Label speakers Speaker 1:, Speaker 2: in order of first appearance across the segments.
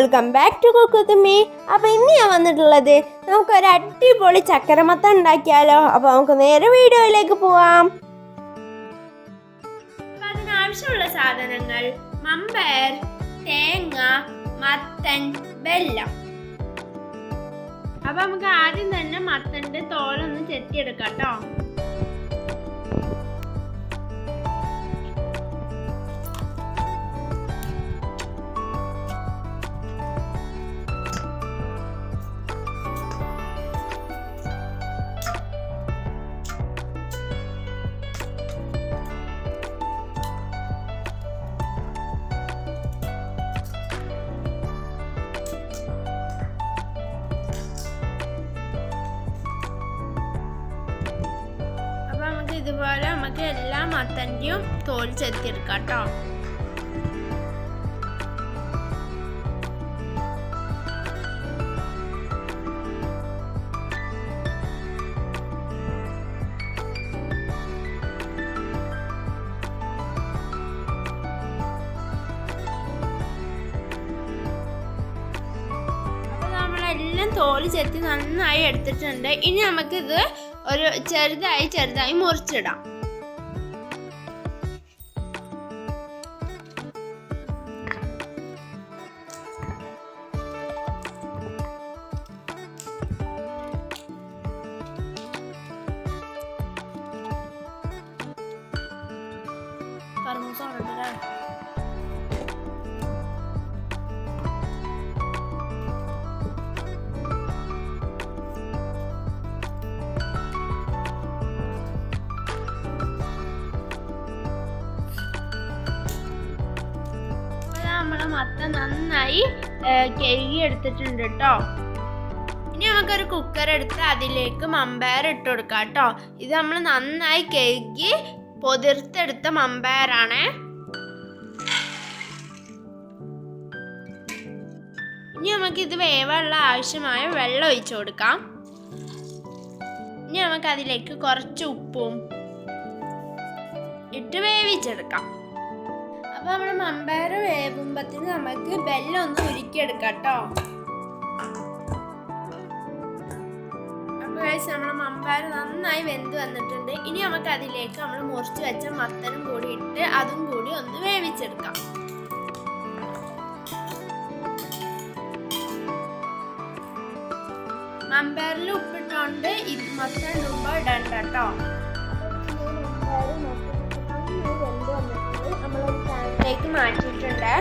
Speaker 1: Welcome back to കുക്കുത്തുമ്മി അപ്പോൾ ഇന്ന് ഞാൻ വന്നിട്ടുള്ളത് നമുക്കൊരു അടിപൊളി ചക്കരമത്ത ഉണ്ടാക്കിയാലോ? അപ്പോൾ നമുക്ക് നേരെ വീഡിയോയിലേക്ക് പോവാം. അതിനാവശ്യമുള്ള സാധനങ്ങൾ മമ്പയർ തേങ്ങ മത്തൻ വെല്ലം. അപ്പോൾ നമുക്ക് ആദ്യം തന്നെ മത്തന്റെ തോലൊന്ന് ചെത്തിയെടുക്കാം കേട്ടോ. ഇതുപോലെ നമുക്ക് എല്ലാ മത്തന്റെയും തോൽ ചെത്തിയെടുക്കാം കേട്ടോ എല്ലാം തോൽ ചെത്തി നന്നായി എടുത്തിട്ടുണ്ട്. ഇനി നമുക്കിത് ഒരു ചെറുതായി ചെറുതായി മുറിച്ചിടാം. അപ്പോൾ മത്ത നന്നായി കഴുകി എടുത്തിട്ടുണ്ട് കേട്ടോ ഇനി നമുക്കൊരു കുക്കർ എടുത്ത് അതിലേക്ക് മമ്പയർ ഇട്ട് കൊടുക്കാം കേട്ടോ ഇത് നമ്മൾ നന്നായി കഴുകി പൊതിർത്തെടുത്ത മമ്പയറാണേ ഇനി നമുക്ക് ഇത് വേവാനുള്ള ആവശ്യമായ വെള്ളം ഒഴിച്ചു കൊടുക്കാം. ഇനി നമുക്ക് അതിലേക്ക് കുറച്ച് ഉപ്പും ഇട്ട് വേവിച്ചെടുക്കാം. അപ്പൊ നമ്മുടെ മമ്പയർ വേവുമ്പത്തിന് നമുക്ക് ബെല്ലൊന്ന് ഉരുക്കിയെടുക്കാം കേട്ടോ അപ്പൊ guys, നമ്മുടെ മമ്പയർ നന്നായി വെന്ത് വന്നിട്ടുണ്ട്. ഇനി നമുക്ക് അതിലേക്ക് നമ്മൾ മുറിച്ച് വെച്ച മത്തനും കൂടി ഇട്ട് അതും കൂടി ഒന്ന് വേവിച്ചെടുക്കാം. മമ്പയറിൽ ഉപ്പിട്ടോണ്ട് ഇത് മത്തൻ ഇടുമ്പോൾ ഇടണ്ട കേട്ടോ. മാറ്റിയിട്ടുണ്ട്.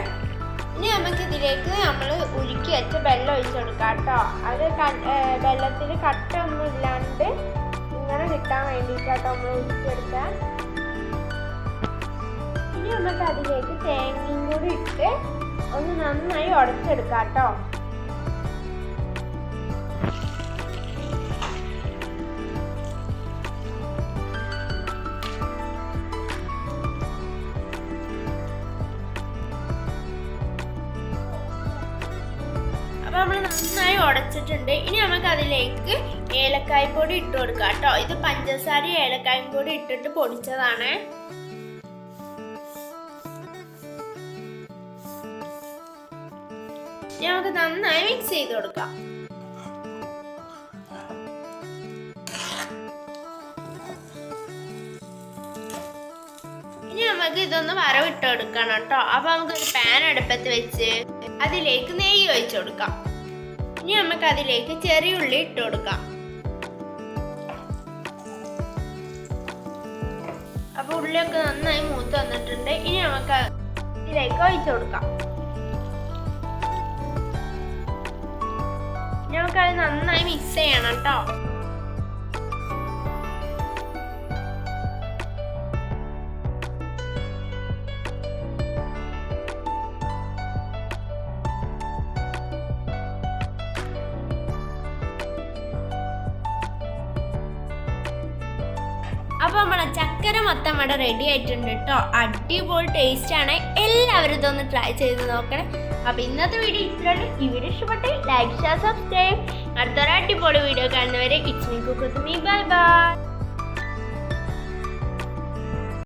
Speaker 1: ഇനി നമുക്ക് ഇതിലേക്ക് നമ്മൾ ഉരുക്കി വെച്ച വെള്ളം ഒഴിച്ചു കൊടുക്കാം കേട്ടോ. അത് വെള്ളത്തിൽ കട്ട ഒന്നും ഇല്ലാണ്ട് ഇങ്ങനെ കിട്ടാൻ വേണ്ടിയിട്ടാട്ടോ നമ്മൾ ഉരുക്കിയെടുത്ത. ഇനി നമുക്ക് അതിലേക്ക് തേങ്ങയും കൂടി ഇട്ട് ഒന്ന് നന്നായി ഉടച്ചെടുക്കാം കേട്ടോ. അപ്പൊ നമ്മൾ നന്നായി ഉടച്ചിട്ടുണ്ട്. ഇനി നമുക്ക് അതിലേക്ക് ഏലക്കായ പൊടി ഇട്ട് കൊടുക്കാം കേട്ടോ. ഇത് പഞ്ചസാര ഏലക്കായും പൊടി ഇട്ടിട്ട് പൊടിച്ചതാണ്. നമുക്ക് നന്നായി മിക്സ് ചെയ്ത് കൊടുക്കാം. നമുക്ക് ഇതൊന്ന് വറവിട്ട് കൊടുക്കണം കേട്ടോ. നമുക്ക് ഒരു പാൻ അടുപ്പത്ത് വെച്ച് അതിലേക്ക് നെയ്യ് ഒഴിച്ചു കൊടുക്കാം. ഇനി നമുക്ക് അതിലേക്ക് ചെറിയ ഉള്ളി ഇട്ട് കൊടുക്കാം. അപ്പൊ ഉള്ളിയൊക്കെ നന്നായി മൂത്ത് വന്നിട്ടുണ്ട്. ഇനി നമുക്ക് ഇതിലേക്ക് ഒഴിച്ചു കൊടുക്കാം. നമുക്കത് നന്നായി മിക്സ് ചെയ്യണം കേട്ടോ. അപ്പോൾ നമ്മളെ ചക്കര മൊത്തം ഇവിടെ റെഡി ആയിട്ടുണ്ട് കേട്ടോ അടിപൊളി ടേസ്റ്റ് ആണ്. എല്ലാവരും ഇതൊന്ന് ട്രൈ ചെയ്ത് നോക്കണേ. അപ്പോൾ ഇന്നത്തെ വീഡിയോ ഇത്രയാണ് ഈ വീഡിയോ ഇഷ്ടപ്പെട്ടെ ലൈക്ക് ഷെയർ സബ്സ്ക്രൈബ് അടുത്തൊരു അടിപൊളി വീഡിയോ കാണുന്നവരെ ഇറ്റ്സ് മീ ബൈ ബൈ